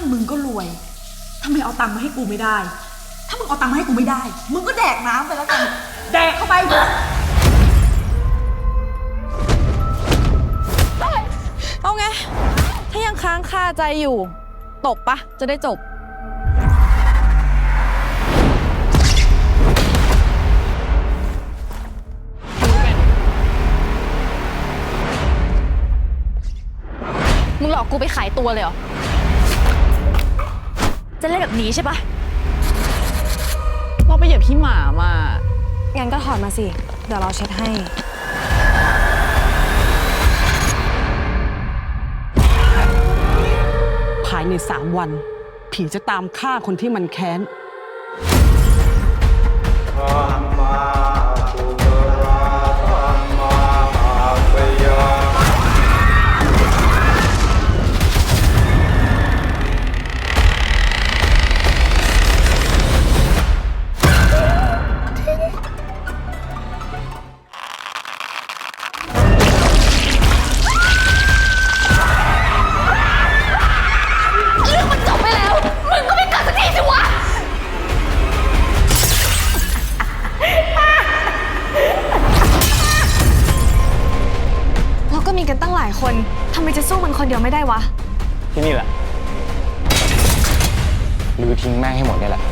านมึงก็รวยทำไมเอาตังค์มาให้กูไม่ได้ ถ้ามึงเอาตังค์มาให้กูไม่ได้ มึงก็แดกน้ำไปแล้วกัน แดกเข้าไปเอาไง ถ้ายังค้างคาใจอยู่ ตบปะ จะได้จบ มึงหลอกกูไปขายตัวเลยเหรอ จะเล่นแบบนี้ใช่ปะเราไปเหยียบขี้หมามา งั้นก็ถอดมาสิ เดี๋ยวเราเช็ดให้ ภายในสามวัน ผีจะตามฆ่าคนที่มันแค้น กันตั้งหลายคนทำไมจะสู้มันคนเดียวไม่ได้วะ ที่นี่แหละลือทิ้งแม่งให้หมดเนี่ยแหละ